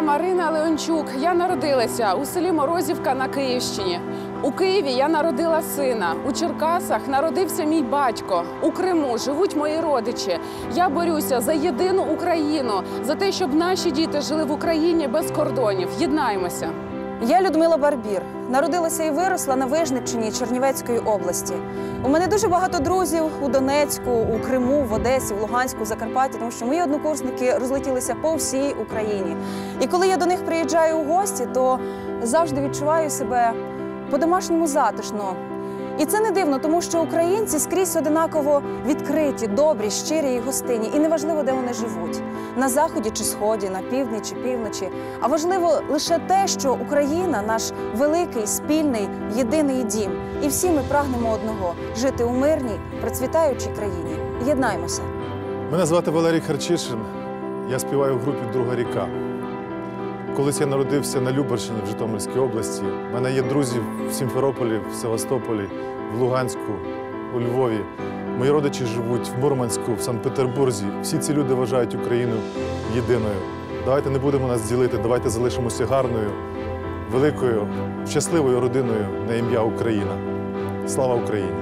Марина Леончук. Я народилася у селі Морозівка на Київщині. У Києві я народила сина. У Черкасах народився мій батько. У Криму живуть мої родичі. Я борюся за єдину Україну, за те, щоб наші діти жили в Україні без кордонів. Єднаємося. Я Людмила Барбір. Народилася і виросла на Вижниччині Чернівецької області. У мене дуже багато друзів у Донецьку, у Криму, в Одесі, в Луганську, Закарпатті, тому що мої однокурсники розлетілися по всій Україні. І коли я до них приїжджаю у гості, то завжди відчуваю себе по-домашньому затишно. І це не дивно, тому що українці скрізь одинаково відкриті, добрі, щирі і гостинні. І неважливо, де вони живуть на заході чи сході, на півдні чи півночі. А важливо лише те, що Україна наш великий, спільний, єдиний дім. І всі ми прагнемо одного жити у мирній, процвітаючій країні. Єднаймося. Мене звати Валерій Харчишин. Я співаю в групі Друга ріка. Колись я народився на Любарщині в Житомирській області. У мене є друзі в Сімферополі, в Севастополі, в Луганську, у Львові. Мої родичі живуть в Мурманську, в Санкт-Петербурзі. Всі ці люди вважають Україну єдиною. Давайте не будемо нас ділити, давайте залишимося гарною, великою, щасливою родиною на ім'я Україна. Слава Україні!